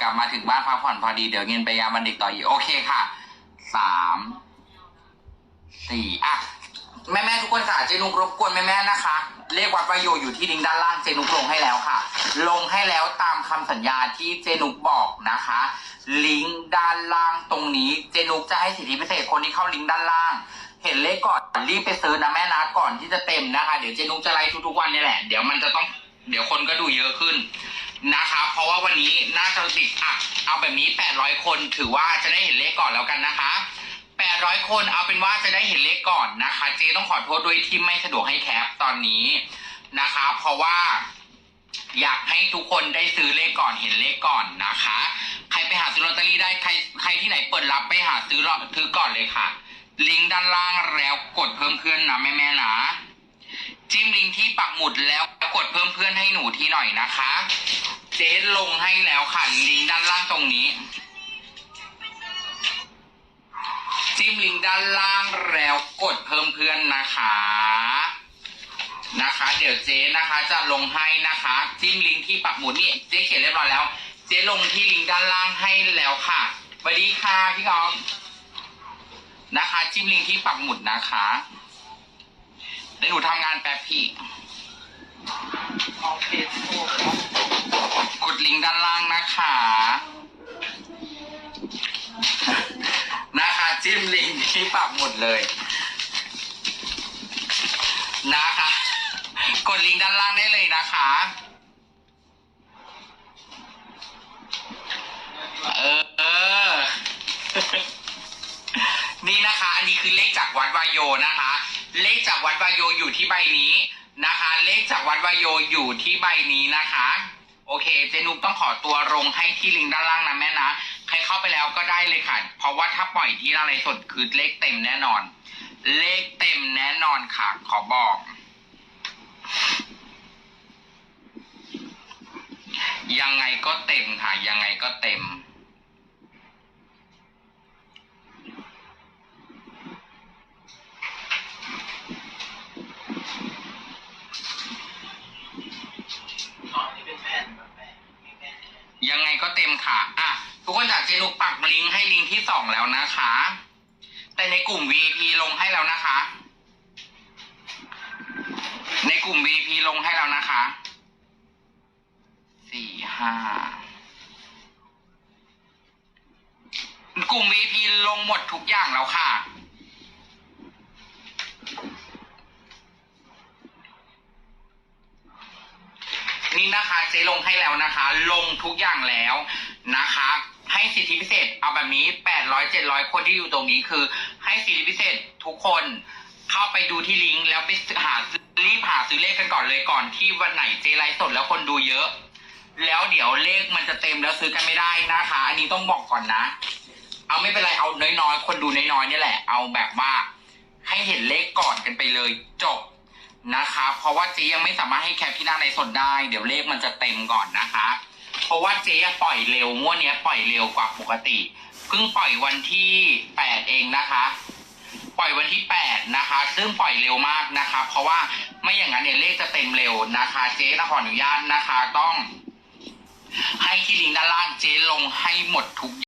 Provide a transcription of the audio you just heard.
กลับมาถึงบ้านพักผ่อนพอดีเดี๋ยวเงินไปยามันเด็กต่ออีกโอเคค่ะสามสี่อะแม่แม่ทุกคนค่ะเจนุกรบกวนแม่แม่นะคะ เลขวัดวายโยอยู่ที่ลิงก์ด้านล่างเจนุกลงให้แล้วค่ะ ลงให้แล้วตามคำสัญญาที่เจนุกบอกนะคะ ลิงก์ด้านล่างตรงนี้เจนุกจะให้สิทธิพิเศษคนที่เข้าลิงก์ด้านล่าง เห็นเลขก่อนรีบไปซื้อนะแม่นะก่อนที่จะเต็มนะคะ เดี๋ยวเจนุกจะไลฟ์ทุกๆวันนี่แหละเดี๋ยวมันจะต้องเดี๋ยวคนก็ดูเยอะขึ้น นะคะ เพราะว่าวันนี้น่าจะติดอะเอาแบบนี้ 800 คนถือว่าจะได้เห็นเลขก่อนแล้วกันนะคะ 800 คนเอาเป็นว่าจะได้เห็นเลขก่อนนะคะเจต้องขอโทษด้วยที่ไม่สะดวกให้แคปตอนนี้นะคะ เพราะว่าอยากให้ทุกคนได้ซื้อเลขก่อนเห็นเลขก่อนนะคะ ใครไปหาซื้อลอตเตอรี่ได้ใครใครที่ไหนเปิดรับไปหาซื้อลอซื้อก่อนเลยค่ะ ลิงก์ด้านล่างแล้วกดเพิ่มเพื่อนนะแม่แม่ๆนะ จิ้มลิงก์ที่ปักหมุดแล้วกดเพิ่มเพื่อนให้หนูที่หน่อยนะคะ เจ๊ลงให้แล้วค่ะลิงก์ด้านล่างตรงนี้ จิ้มลิงก์ด้านล่างแล้วกดเพิ่มเพื่อนนะคะ นะคะ เดี๋ยวเจ๊นะคะจะลงให้นะคะ จิ้มลิงก์ที่ปักหมุดนี่เจ๊เขียนเรียบร้อยแล้ว เจ๊ลงที่ลิงก์ด้านล่างให้แล้วค่ะสวัสดีค่ะพี่กอฟนะคะ จิ้มลิงก์ที่ปักหมุดนะคะ ดี๋ยวหนูทำงานแป๊บพี่ โอเคโอ้กดลิงก์ด้านล่างนะคะ นะคะจิ้มลิงก์ที่ปักหมดเลย นะคะ กดลิงก์ด้านล่างได้เลยนะคะ เออเออ นี่นะคะ อันนี้คือเลขจากวัดวายโยนะคะ เลขจากวัดวายโยอยู่ที่ใบนี้นะคะ เลขจากวัดวายโยอยู่ที่ใบนี้นะคะ โอเค เจนุกต้องขอตัวลงให้ที่ลิงก์ด้านล่างนะแม่นะ ใครเข้าไปแล้วก็ได้เลยค่ะ เพราะว่าถ้าปล่อยที่อะไรสดคือเลขเต็มแน่นอน เลขเต็มแน่นอนค่ะ ขอบอกยังไงก็เต็มค่ะ ยังไงก็เต็ม ยังไงก็เต็มค่ะ อะ ทุกคนจากเจนุกปักลิงก์ให้ลิงก์ที่สองแล้วนะคะ แต่ในกลุ่ม VIP ลงให้แล้วนะคะ ในกลุ่ม VIP ลงให้แล้วนะคะ สี่ห้ากลุ่ม VIP ลงหมดทุกอย่างแล้วค่ะ นี่นะคะเจ๊ลงให้แล้วนะคะ ลงทุกอย่างแล้วนะคะ ให้สิทธิพิเศษเอาแบบนี้แปดร้อยเจ็ดร้อยคนที่อยู่ตรงนี้คือ ให้สิทธิพิเศษทุกคนเข้าไปดูที่ลิงก์แล้วไปหาซื้อรีบหาซื้อเลขกันก่อนเลยก่อนที่วันไหนเจไลฟ์สดแล้วคนดูเยอะ แล้วเดี๋ยวเลขมันจะเต็มแล้วซื้อกันไม่ได้นะคะ อันนี้ต้องบอกก่อนนะ เอาไม่เป็นไรเอาน้อยๆคนดูน้อยๆนี่แหละ เอาแบบว่าให้เห็นเลขก่อนกันไปเลยจบ นะคะเพราะว่าเจ๊ยังไม่สามารถให้แคปที่หน้าในสดได้ เดี๋ยวเลขมันจะเต็มก่อนนะคะ เพราะว่าเจ๊ปล่อยเร็วงวดเนี้ยปล่อยเร็วกว่าปกติเพิ่งปล่อยวันที่แปดเองนะคะ ปล่อยวันที่แปดนะคะ ซึ่งปล่อยเร็วมากนะคะ เพราะว่าไม่อย่างนั้นเนี่ยเลขจะเต็มเร็วนะคะ เจ๊ต้องขออนุญาตนะคะต้อง ให้ที่ลิงก์ด้านล่างเจ๊ลงให้หมดทุก